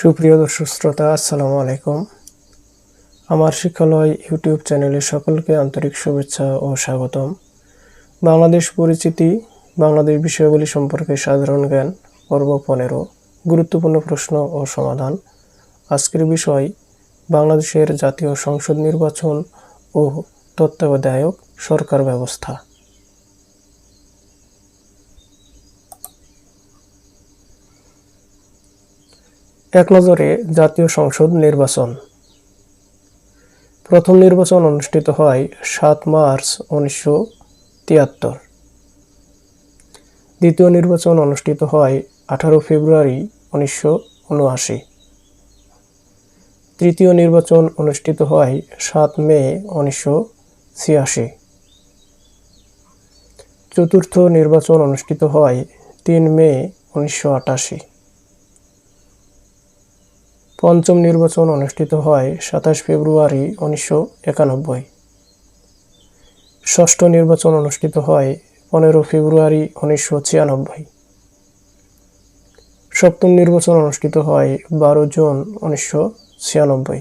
সুপ্রিয় দর্শক শ্রোতা, আসসালামু আলাইকুম। আমার শিক্ষালয় ইউটিউব চ্যানেলে সকলকে আন্তরিক শুভেচ্ছা ও স্বাগতম। বাংলাদেশ পরিচিতি, বাংলাদেশ বিষয়গুলি সম্পর্কে সাধারণ জ্ঞান, পর্ব পনেরো, গুরুত্বপূর্ণ প্রশ্ন ও সমাধান। আজকের বিষয়, বাংলাদেশের জাতীয় সংসদ নির্বাচন ও তত্ত্বাবধায়ক সরকার ব্যবস্থা। এক নজরে জাতীয় সংসদ নির্বাচন। প্রথম নির্বাচন অনুষ্ঠিত হয় সাত মার্চ উনিশশো তিয়াত্তর। দ্বিতীয় নির্বাচন অনুষ্ঠিত হয় আঠারো ফেব্রুয়ারি উনিশশো উনআশি। তৃতীয় নির্বাচন অনুষ্ঠিত হয় সাত মে উনিশশো ছিয়াশি। চতুর্থ নির্বাচন অনুষ্ঠিত হয় তিন মে উনিশশো আটাশি। পঞ্চম নির্বাচন অনুষ্ঠিত হয় সাতাশ ফেব্রুয়ারি উনিশশো একানব্বই। ষষ্ঠ নির্বাচন অনুষ্ঠিত হয় পনেরো ফেব্রুয়ারি উনিশশো ছিয়ানব্বই। সপ্তম নির্বাচন অনুষ্ঠিত হয় বারো জুন উনিশশো ছিয়ানব্বই।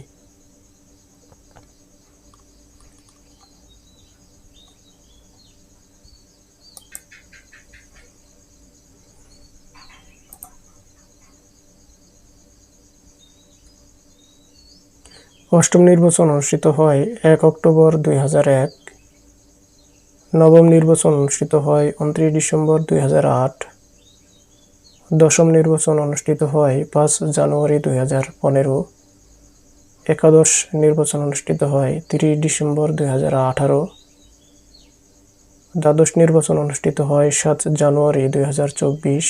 অষ্টম নির্বাচন অনুষ্ঠিত হয় এক অক্টোবর দুই এক। নবম নির্বাচন অনুষ্ঠিত হয় উনত্রিশ ডিসেম্বর দুই আট। দশম নির্বাচন অনুষ্ঠিত হয় পাঁচ জানুয়ারি দুই হাজার পনেরো। একাদশ নির্বাচন অনুষ্ঠিত হয় তিরিশ ডিসেম্বর দুই হাজার আঠারো। দ্বাদশ নির্বাচন অনুষ্ঠিত হয় সাত জানুয়ারি দুই হাজার চব্বিশ।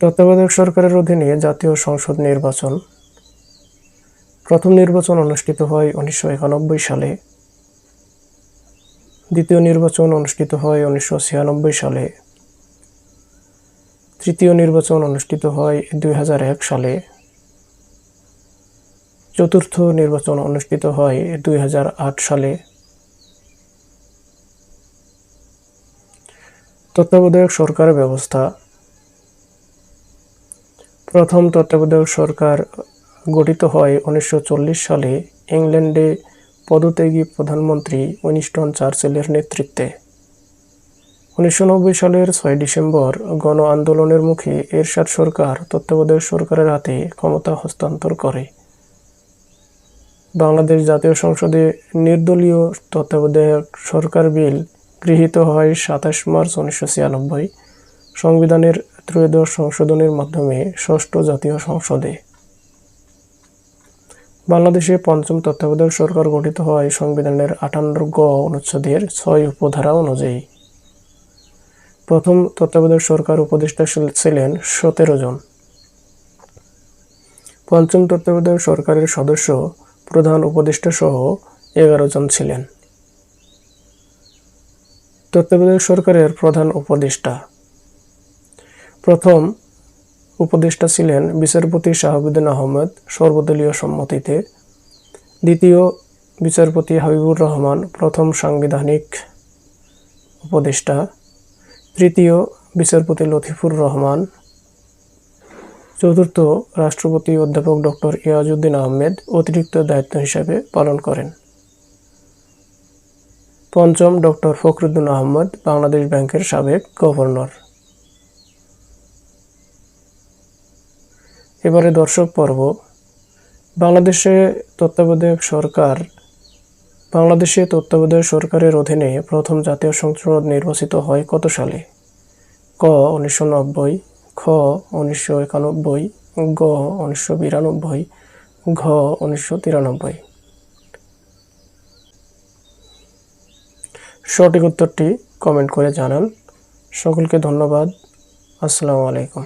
তত্ত্বাবধায়ক সরকারের অধীনে জাতীয় সংসদ নির্বাচন। প্রথম নির্বাচন অনুষ্ঠিত হয় উনিশশো একানব্বই সালে। দ্বিতীয় নির্বাচন অনুষ্ঠিত হয় উনিশশো ছিয়ানব্বই সালে। তৃতীয় নির্বাচন অনুষ্ঠিত হয় দুই সালে। চতুর্থ নির্বাচন অনুষ্ঠিত হয় দুই হাজার আট সালে। তত্ত্বাবধায়ক সরকার ব্যবস্থা। প্রথম তত্ত্বাবধায়ক সরকার গঠিত হয় উনিশশো চল্লিশ সালে ইংল্যান্ডে পদত্যাগী প্রধানমন্ত্রী উইনিস্টন চার্চিলের নেতৃত্বে। উনিশশো নব্বই সালের ছয় ডিসেম্বর গণ আন্দোলনের মুখে এরশাদ সরকার তত্ত্বাবধায়ক সরকারের হাতে ক্ষমতা হস্তান্তর করে। বাংলাদেশ জাতীয় সংসদে নির্দলীয় তত্ত্বাবধায়ক সরকার বিল গৃহীত হয় সাতাশ মার্চ উনিশশো ছিয়ানব্বই। সংবিধানের ত্রয়োদশ সংশোধনের মাধ্যমে ষষ্ঠ জাতীয় সংসদে। বাংলাদেশে পঞ্চম তত্ত্বাবধায়ক সরকার গঠিত হয় সংবিধানের আটান্ন গ অনুচ্ছেদের ছয় উপধারা অনুযায়ী। প্রথম তত্ত্বাবধায়ক সরকার উপদেষ্টা ছিলেন সতেরো জন। পঞ্চম তত্ত্বাবধায়ক সরকারের সদস্য প্রধান উপদেষ্টা সহ এগারো জন ছিলেন। তত্ত্বাবধায়ক সরকারের প্রধান উপদেষ্টা প্রথম উপদেষ্টা ছিলেন বিচারপতি শাহাবুদ্দিন আহমেদ সর্বদলীয় সম্মতিতে। দ্বিতীয় বিচারপতি হাবিবুর রহমান প্রথম সাংবিধানিক উপদেষ্টা। তৃতীয় বিচারপতি লতিফুর রহমান। চতুর্থ রাষ্ট্রপতি অধ্যাপক ডক্টর ইয়াজউদ্দিন আহমেদ অতিরিক্ত দায়িত্ব হিসাবে পালন করেন। পঞ্চম ডক্টর ফখরুদ্দিন আহমদ বাংলাদেশ ব্যাংকের সাবেক গভর্নর। এবারে দর্শক পর্ব। বাংলাদেশে তত্ত্বাবধায়ক সরকার, বাংলাদেশে তত্ত্বাবধায়ক সরকারের অধীনে প্রথম জাতীয় সংসদ নির্বাচিত হয় কত সালে? ক উনিশশো নব্বই, খ উনিশশো একানব্বই, গ উনিশশো বিরানব্বই, ঘ উনিশশো তিরানব্বই। সঠিক উত্তরটি কমেন্ট করে জানান। সকলকে ধন্যবাদ। আসসালামু আলাইকুম।